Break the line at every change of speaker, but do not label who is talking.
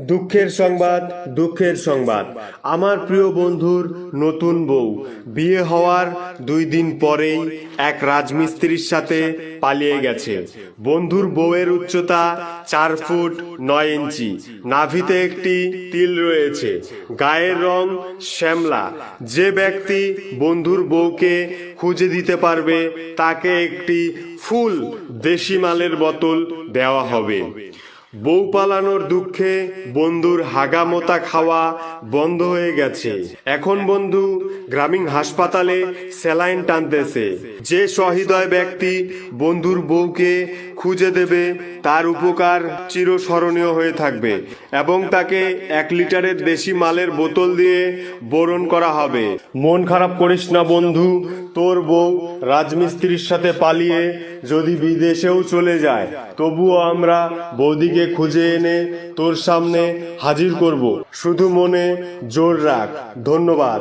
দুঃখের সংবাদ দুঃখের সংবাদ। আমার প্রিয় বন্ধুর নতুন বউ। বিয়ে হওয়ার দুই দিন পরেই এক রাজমিস্ত্রির সাথে পালিয়ে গেছে। বন্ধুর বউয়ের উচ্চতা চার ফুট নয় ইঞ্চি। নাভিতে একটি তিল রয়েছে। গায়ের রং শ্যামলা। যে ব্যক্তি বন্ধুর বউকে খুঁজে দিতে পারবে, তাকে একটি ফুল দেশি মালের বোতল দেওয়া হবে। বউ পালানোর দুঃখে বন্ধুর হাগামোতা খাওয়া বন্ধ হয়ে গেছে। এখন বন্ধু গ্রামীণ হাসপাতালে স্যালাইন টানতেছে। যে সহৃদয় ব্যক্তি বন্ধুর বউকে খুঁজে দেবে, তার উপকার চিরস্মরণীয় হয়ে থাকবে এবং তাকে এক লিটারের দেশি মালের বোতল দিয়ে বরণ করা হবে। মন খারাপ করিস না বন্ধু, তোর বউ রাজমিস্ত্রির সাথে পালিয়ে যদি বিদেশেও চলে যায়, তবুও আমরা বৌদিকে খুঁজে এনে তোর সামনে হাজির করব। শুধু মনে জোর রাখ। ধন্যবাদ।